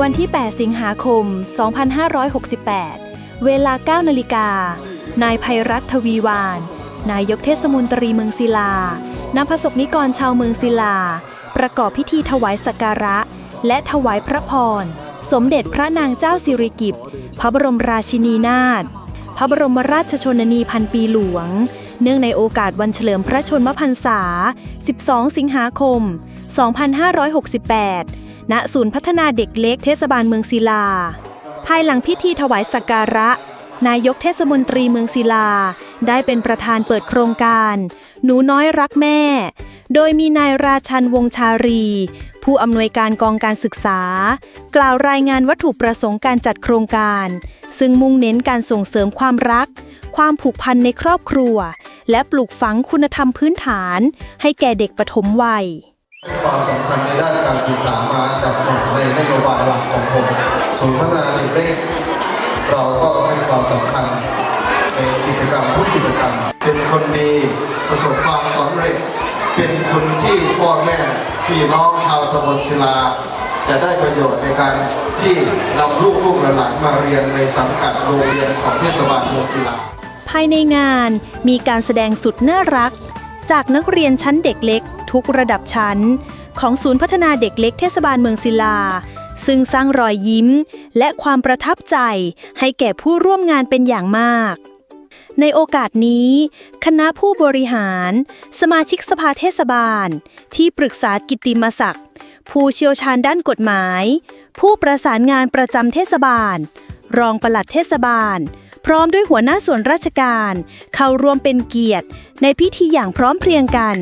วันที่ 8 สิงหาคม 2568 เวลา 9 นาฬิกา นายภัยรัฐทวีวาน นายกเทศมนตรีเมืองศิลานำพระสกนิกรชาวเมืองศิลา ประกอบพิธีถวายสักการะ และถวายพระพร สมเด็จพระนางเจ้าสิริกิติ์พระบรมราชินีนาถ พระบรมราชชนนีพันปีหลวง เนื่องในโอกาสวันเฉลิมพระชนมพรรษา 12 สิงหาคม 2568 ณศูนย์พัฒนาเด็กเล็กเทศบาลเมืองศิลา ภายหลังพิธีถวายสักการะ นายกเทศมนตรีเมืองศิลา ได้เป็นประธานเปิดโครงการ หนูน้อยรักแม่ โดยมีนายราชันวงชารี ผู้อำนวยการกองการศึกษา กล่าวรายงานวัตถุประสงค์การจัดโครงการ ซึ่งมุ่งเน้นการส่งเสริมความรัก ความผูกพันในครอบครัว และปลูกฝังคุณธรรมพื้นฐาน ให้แก่เด็กปฐมวัย ความสำคัญในด้านการศึกษามาอันดับหนึ่งในนโยบายหลักของผมศูนย์พัฒนาเด็กเล็กเราก็ให้ความสำคัญในกิจกรรมทุกกิจกรรม เป็นคนดีประสบความสำเร็จ เป็นคนที่พ่อแม่พี่น้องชาวตำบลศิลา จะได้ประโยชน์ในการที่นำลูกลูกหลานมาเรียนในสังกัดโรงเรียนของเทศบาลเมืองศิลาภายในงานมีการแสดงสุดน่ารัก จากนักเรียนชั้นเด็กเล็ก ทุกระดับชั้น ของศูนย์พัฒนาเด็กเล็กเทศบาลเมืองศิลา ซึ่งสร้างรอยยิ้ม และความประทับใจให้แก่ผู้ร่วมงานเป็นอย่างมาก ในโอกาสนี้ คณะผู้บริหาร สมาชิกสภาเทศบาล ที่ปรึกษากิติมศักดิ์ผู้เชี่ยวชาญด้านกฎหมาย ผู้ประสานงานประจำเทศบาล รองปลัดเทศบาล พร้อมด้วยหัวหน้าส่วนราชการ เข้าร่วมเป็นเกียรติ ในพิธีอย่างพร้อมเพรียงกัน